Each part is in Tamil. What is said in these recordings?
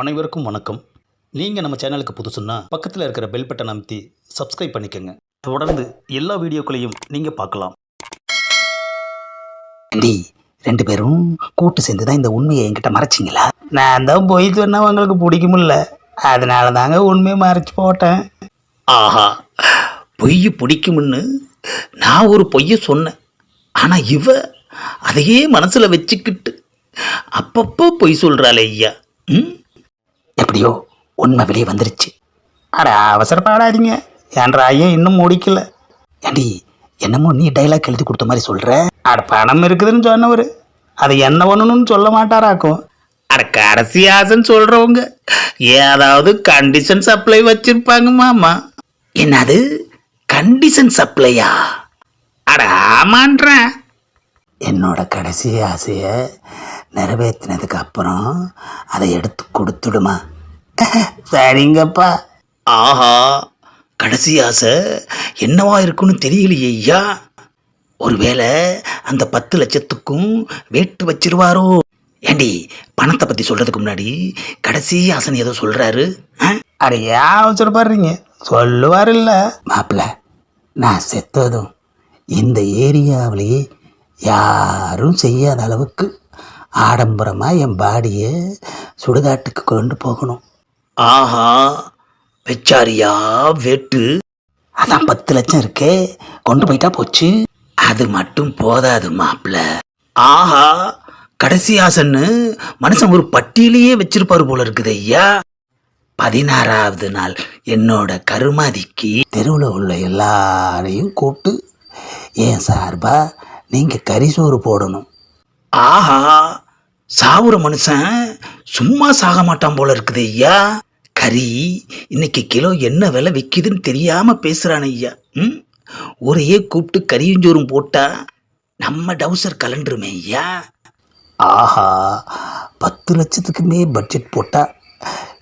அனைவருக்கும் வணக்கம். நீங்கள் நம்ம சேனலுக்கு புதுசுன்னா பக்கத்தில் இருக்கிற பெல் பட்டனை அமைத்தி சப்ஸ்கிரைப் பண்ணிக்கோங்க. தொடர்ந்து எல்லா வீடியோக்களையும் நீங்கள் பார்க்கலாம். டி ரெண்டு பேரும் கூட்டு சேர்ந்து தான் இந்த உண்மையை என்கிட்ட மறைச்சிங்களா? நான் தான் பொய் சொன்னா உங்களுக்கு பிடிக்குமில்ல அதனால தாங்க உண்மையை மறைச்சு போட்டேன். ஆஹா பொய் பிடிக்கும்னு நான் ஒரு பொய்யை சொன்னேன். ஆனால் இவ அதையே மனசில் வச்சுக்கிட்டு அப்பப்போ பொய் சொல்கிறாளே ஐயா. ம்? எப்படியோ உண்மை வெளியே வந்துருச்சு. அட அவசரப்படாதீங்க. என் ஐயன் இன்னும் முடிக்கல. ஏண்டி என்னமோ நீ டைலாக் எழுதி கொடுத்த மாதிரி சொல்கிற அட பணம் இருக்குதுன்னு சொன்னவர். அது என்ன ஒன்றுன்னு சொல்ல மாட்டாராக்கும். அட கடைசி ஆசைன்னு சொல்கிறவங்க ஏதாவது கண்டிஷன் சப்ளை வச்சுருப்பாங்க மாமா. என்னது? கண்டிஷன் சப்ளையா அட ஆமான்றேன். என்னோட கடைசி ஆசையை நிறைவேற்றினதுக்கு அப்புறம் அதை எடுத்து கொடுத்துடுமா? சரிங்கப்பா. ஆஹா கடைசி ஆசை என்னவா இருக்குன்னு தெரியலையே ஐயா. ஒருவேளை அந்த பத்து லட்சத்துக்கும் வேட்டு வச்சிருவாரோ? ஏண்டி பணத்தை பற்றி சொல்கிறதுக்கு முன்னாடி கடைசி ஆசன் ஏதோ சொல்கிறாரு அட ஏன் அவசரப்படுறீங்க? சொல்லுவார் இல்லை மாப்பிள்ள நான் செத்ததும் இந்த ஏரியாவிலேயே யாரும் செய்யாத அளவுக்கு ஆடம்பரமாக என் பாடியை சுடுகாட்டுக்கு கொண்டு போகணும். ஆஹா வெச்சாரியா வேட்டு. அதான் பத்து லட்சம் இருக்கே கொண்டு போயிட்டா போச்சு. அது மட்டும் போதாது மாப்பிள. ஆஹா கடைசி ஆசன்னு மனுஷன் ஒரு பட்டியலையே வச்சிருப்பாரு போல இருக்குது ஐயா. பதினாறாவது நாள் என்னோட கருமாதிக்கு. தெருவில் உள்ள எல்லாரையும் கூப்பிட்டு ஏன் சார்பா நீங்கள் கரிசோறு போடணும். ஆஹா சாவுற மனுஷன் சும்மா சாக மாட்டான் போல இருக்குது ஐயா. கறி இன்னைக்கு கிலோ என்ன விலை விற்கிதுன்னு தெரியாமல் பேசுகிறான் ஐயா. ம்? ஒரையே கூப்பிட்டு கறியும் சோறும் போட்டால் நம்ம டவுசர் கலண்டுருமே ஐயா. ஆஹா பத்து லட்சத்துக்குமே பட்ஜெட் போட்டா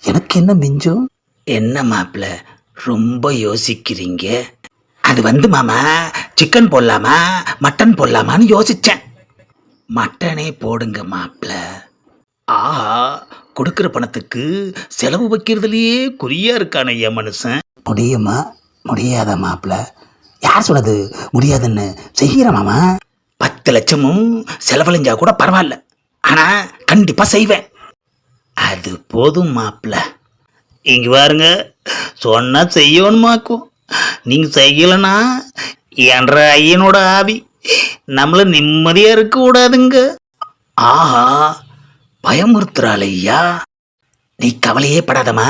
எனக்கு என்ன மிஞ்சும்? என்ன மாப்பிள்ள ரொம்ப யோசிக்கிறீங்க? அது வந்து மாமா சிக்கன் போடலாமா? மட்டன் போடலாமான்னு யோசிச்சேன். மட்டனே போடுங்க மாப்பிள்ள ஆஹா கொடுக்குற பணத்துக்கு செலவு வைக்கிறதுலயே குறியா இருக்கான ஐயா மனுஷன். முடியுமா? முடியாத மாப்பிள்ள யார் சொன்னது? முடியாதுன்னு செய்கிற மாமா. பத்து லட்சமும் செலவழிஞ்சா கூட பரவாயில்ல. ஆனா கண்டிப்பா செய்வேன். அது போதும் மாப்பிள்ள இங்க பாருங்க சொன்னா செய்யணுமாக்கும். நீங்க செய்யலைன்னா என்ற ஐயனோட ஆவி. நம்மள நிம்மதியா இருக்க கூடாதுங்க ஆஹா பயமுறுத்துறாள் ஐயா. நீ கவலையே படாதம்மா.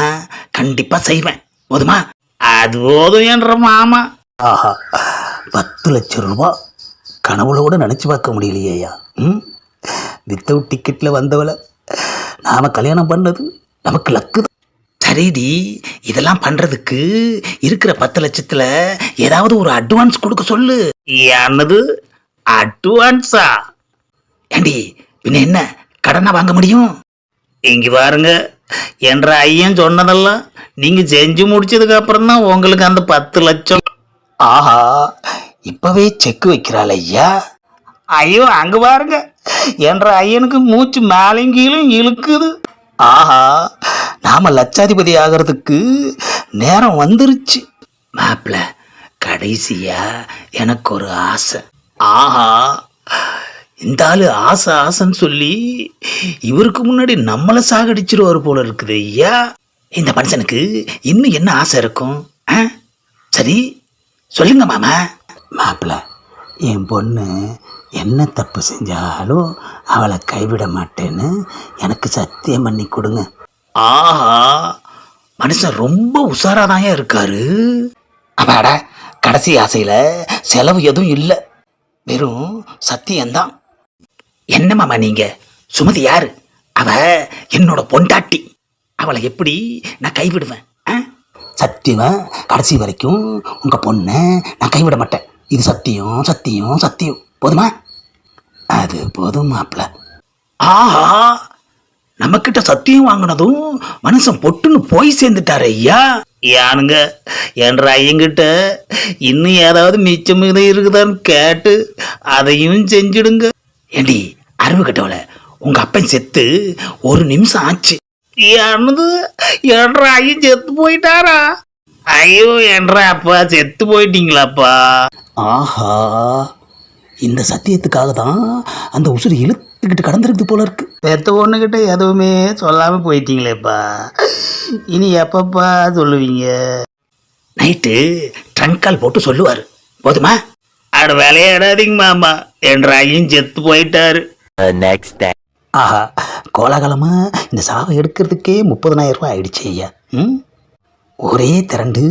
கண்டிப்பா செய்வேன். போதுமா? அது போதும் என்ற மாமா. ஆஹா பத்து லட்சம் ரூபா கனவுல கூட நினச்சி பார்க்க முடியலையேயா ம்? வித்தவுட் டிக்கெட்டில் வந்தவளை நாம் கல்யாணம் பண்ணது நமக்கு லக்கு தான். சரிடி இதெல்லாம் பண்றதுக்கு இருக்கிற பத்து லட்சத்துல ஏதாவது ஒரு அட்வான்ஸ் கொடுக்க சொல்லு. என்னது? அட்வான்ஸா ஏண்டி பின்ன என்ன கடனை வாங்க முடியும்? இங்க பாருங்க என்ற ஐயன் சொன்னதெல்லாம் நீங்க செஞ்சு முடிச்சதுக்கு அப்புறம் தான் உங்களுக்கு அந்த பத்து லட்சம். ஆஹா இப்போவே செக் வைக்கிறாள் ஐயா. ஐயோ அங்க பாருங்க என்ற ஐயனுக்கு மூச்சு மேலையும் கீழும் இழுக்குது. ஆஹா நாம லட்சாதிபதி ஆகிறதுக்கு நேரம் வந்துருச்சு. மாப்பிள்ள கடைசியா எனக்கு ஒரு ஆசை. ஆஹா இந்த ஆளு ஆசை ஆசைன்னு சொல்லி இவருக்கு முன்னாடி நம்மளை சாகடிச்சிருவார் போல இருக்குது ஐயா. இந்த மனுஷனுக்கு இன்னும் என்ன ஆசை இருக்கும்? ஆ? சரி சொல்லுங்க மாமா. மாப்பிள்ள என் பொண்ணு என்ன தப்பு செஞ்சாலும் அவளை கைவிட மாட்டேன்னு எனக்கு சத்தியம் பண்ணி கொடுங்க. ஆஹா மனுஷன் ரொம்ப உஷாராதாயா இருக்காரு. அப்பாடா கடைசி ஆசையில் செலவு எதுவும் இல்லை. வெறும் சத்தியம்தான். என்ன மாமா நீங்க? சுமதி யாரு? அவ என்னோட பொண்டாட்டி. அவளை எப்படி நான் கைவிடுவேன்? ஆ? சத்தியமா? கடைசி வரைக்கும் உங்கள் பொண்ணை நான் கைவிட மாட்டேன். இது சத்தியம் சத்தியம் சத்தியம். போதுமா? அது போதும் மாப்பிள்ள ஆஹா நம்மக்கிட்ட சத்தியம் வாங்கினதும் மனுஷன் பொட்டுன்னு போய் சேர்ந்துட்டாரு ஐயா. யானுங்க என்ற ஐயங்கிட்ட இன்னும் ஏதாவது மிச்சம் மீதம் இருக்குதான்னு கேட்டு அதையும் செஞ்சிடுங்க. ஏண்டி அறிவு கட்டவள உங்க அப்பன் செத்து ஒரு நிமிஷம் ஆச்சு. என்னது என்ற ஐயன் செத்து போயிட்டாரா? ஐயோ என்ற அப்பா செத்து போயிட்டீங்களாப்பா. ஆஹா. இந்த சத்தியத்துக்காக தான் அந்த உசுறு இழுத்துக்கிட்டு கடந்திருக்கு போல இருக்கு. பெத்த பொண்ணுகிட்ட எதுவுமே சொல்லாம போயிட்டீங்களேப்பா. இனி எப்பப்பா சொல்லுவீங்க? நைட்டு ட்ரங்க் கால் போட்டு சொல்லுவார். போதுமா? அட விளையாடாதீங்க மாமா. என்ற ஐயன் செத்து போயிட்டாரு. ஆஹா கோலாகலமாக இந்த சாவை எடுக்கிறதுக்கே முப்பதனாயிரம் ரூபாய் ஆயிடுச்சு ஐயா. ம்? ஒரே திரண்டு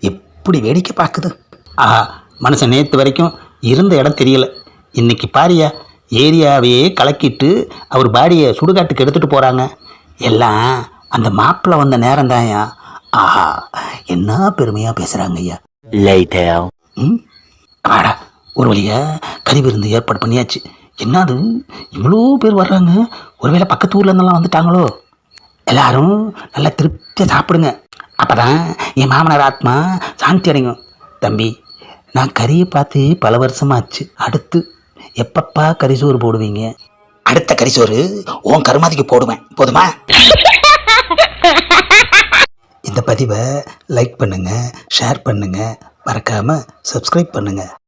எப்படி வேடிக்கை பார்க்குது? ஆஹா மனுஷன் நேற்று வரைக்கும் இருந்த இடம் தெரியல. இன்னைக்கு பாரியா ஏரியாவையே கலக்கிட்டு அவர் பாடியை சுடுகாட்டுக்கு எடுத்துகிட்டு போகிறாங்க எல்லாம் அந்த மாப்பிள்ளை வந்த நேரம் தான்யா ஆஹா என்ன பெருமையாக பேசுகிறாங்க ஐயா ம் வாடா. ஒரு வழியா கறி விருந்து ஏற்பாடு பண்ணியாச்சு. என்னது? இவ்வளோ பேர் வர்றாங்க. ஒருவேளை பக்கத்து ஊர்ல இருந்தெல்லாம் வந்துட்டாங்களோ? எல்லாரும் நல்லா திருப்தியாக சாப்பிடுங்க. அப்பதான் என் மாமனார் ஆத்மா சாந்தி அடையும். தம்பி நான் கறியை பார்த்து பல வருஷமாச்சு அடுத்து எப்பப்பா கறிசோறு போடுவீங்க? அடுத்த கறிசோறு உன் கருமாதிக்கு போடுவேன். போதுமா? இந்த பதிவை லைக் பண்ணுங்க ஷேர் பண்ணுங்க. மறக்காம சப்ஸ்கிரைப் பண்ணுங்க.